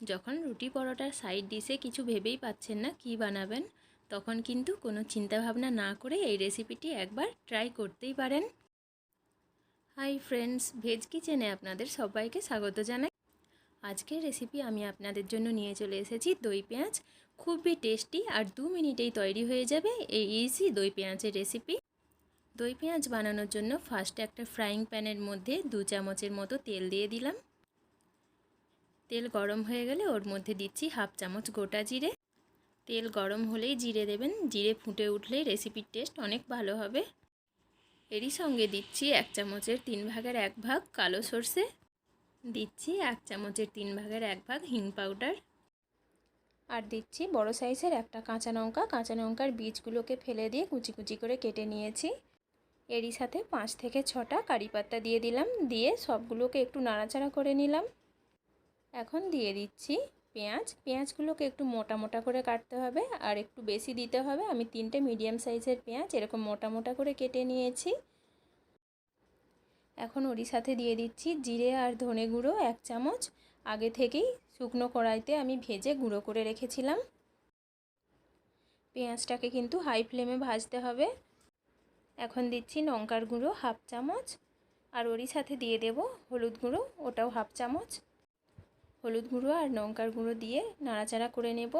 যখন রুটি পরোটার সাইড ডিশে কিছু ভেবেই পাচ্ছেন না কি বানাবেন, তখন কিন্তু কোনো চিন্তাভাবনা না করে এই রেসিপিটি একবার ট্রাই করতেই পারেন। হাই ফ্রেন্ডস ভেজ কিচেনে আপনাদের সবাইকে স্বাগত জানাই। আজকের রেসিপি আমি আপনাদের জন্য নিয়ে চলে এসেছি দই পেঁয়াজ। খুবই টেস্টি আর দু মিনিটেই তৈরি হয়ে যাবে এই ইজি দই পেঁয়াজের রেসিপি দই পেঁয়াজ বানানোর জন্য ফার্স্টে একটা ফ্রাইং প্যানের মধ্যে দু চামচের মতো তেল দিয়ে দিলাম। তেল গরম হয়ে গেলে ওর মধ্যে দিচ্ছি হাফ চামচ গোটা জিরে। তেল গরম হলেই জিরে দেবেন, জিরে ফুটে উঠলেই রেসিপির টেস্ট অনেক ভালো হবে। এরই সঙ্গে দিচ্ছি এক চামচের তিন ভাগের এক ভাগ কালো সর্ষে। দিচ্ছি এক চামচের তিন ভাগের এক ভাগ হিং পাউডার আর দিচ্ছি বড় সাইজের একটা কাঁচা লঙ্কা। কাঁচা লঙ্কার বীজগুলোকে ফেলে দিয়ে কুচি কুচি করে কেটে নিয়েছি। এরই সাথে পাঁচ থেকে ছটা কারি পাতা দিয়ে দিলাম। দিয়ে সবগুলোকে একটু নাড়াচাড়া করে নিলাম। এখন দিয়ে দিচ্ছি পেঁয়াজ। পেঁয়াজগুলোকে একটু মোটা মোটা করে কাটতে হবে আর একটু বেশি দিতে হবে। আমি তিনটে মিডিয়াম সাইজের পেঁয়াজ এরকম মোটা মোটা করে কেটে নিয়েছি। এখন ওরই সাথে দিয়ে দিচ্ছি জিরে আর ধনে গুঁড়ো এক চামচ। আগে থেকেই শুকনো কড়াইতে আমি ভেজে গুঁড়ো করে রেখেছিলাম। পেঁয়াজটাকে কিন্তু হাই ফ্লেমে ভাজতে হবে। এখন দিচ্ছি লঙ্কার গুঁড়ো হাফ চামচ। আর ওরই সাথে দিয়ে দেব হলুদ গুঁড়ো, ওটাও হাফ চামচ। হলুদ গুঁড়ো আর লঙ্কার গুঁড়ো দিয়ে নাড়াচাড়া করে নেব।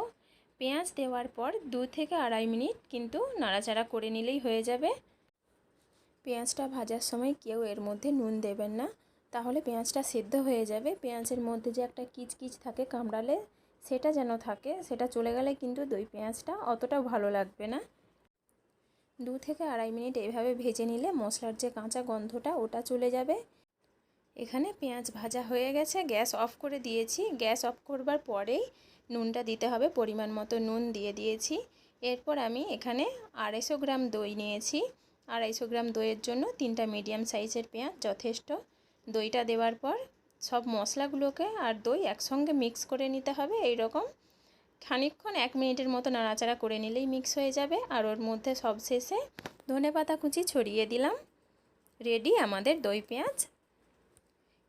পেঁয়াজ দেওয়ার পর দু থেকে আড়াই মিনিট কিন্তু নাড়াচাড়া করে নিলেই হয়ে যাবে। পেঁয়াজটা ভাজার সময় কেউ এর মধ্যে নুন দেবেন না, তাহলে পেঁয়াজটা সেদ্ধ হয়ে যাবে। পেঁয়াজের মধ্যে যে একটা কিচকিচ থাকে কামড়ালে, সেটা যেন থাকে, সেটা চলে গেলে কিন্তু দই পেঁয়াজটা অতটা ভালো লাগবে না। দু থেকে আড়াই মিনিট এইভাবে ভেজে নিলে মশলার যে কাঁচা গন্ধটা, ওটা চলে যাবে। এখানে পেঁয়াজ ভাজা হয়ে গেছে, গ্যাস অফ করে দিয়েছি। গ্যাস অফ করবার পরেই নুনটা দিতে হবে, পরিমাণ মতো নুন দিয়ে দিয়েছি। এরপর আমি এখানে আড়াইশো গ্রাম দই নিয়েছি। আড়াইশো গ্রাম দইয়ের জন্য তিনটা মিডিয়াম সাইজের পেঁয়াজ, যথেষ্ট। দইটা দেওয়ার পর সব মশলাগুলোকে আর দই একসঙ্গে মিক্স করে নিতে হবে এই রকম খানিকক্ষণ এক মিনিটের মতো নাড়াচাড়া করে নিলেই মিক্স হয়ে যাবে। আর ওর মধ্যে সব শেষে ধনে পাতা কুচি ছড়িয়ে দিলাম। রেডি আমাদের দই পেঁয়াজ।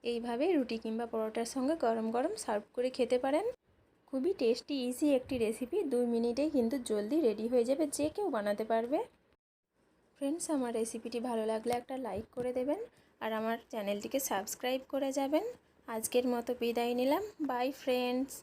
এইভাবে রুটি কিংবা পরোটার সঙ্গে গরম গরম সার্ভ করে খেতে পারেন। খুবই টেস্টি, ইজি একটি রেসিপি। দুই মিনিটেই কিন্তু জলদি রেডি হয়ে যাবে, যে কেউ বানাতে পারবে। ফ্রেন্ডস, আমার রেসিপিটি ভালো লাগলে একটা লাইক করে দেবেন আর আমার চ্যানেলটিকে সাবস্ক্রাইব করে যাবেন। আজকের মতো বিদায় নিলাম। Bye, friends.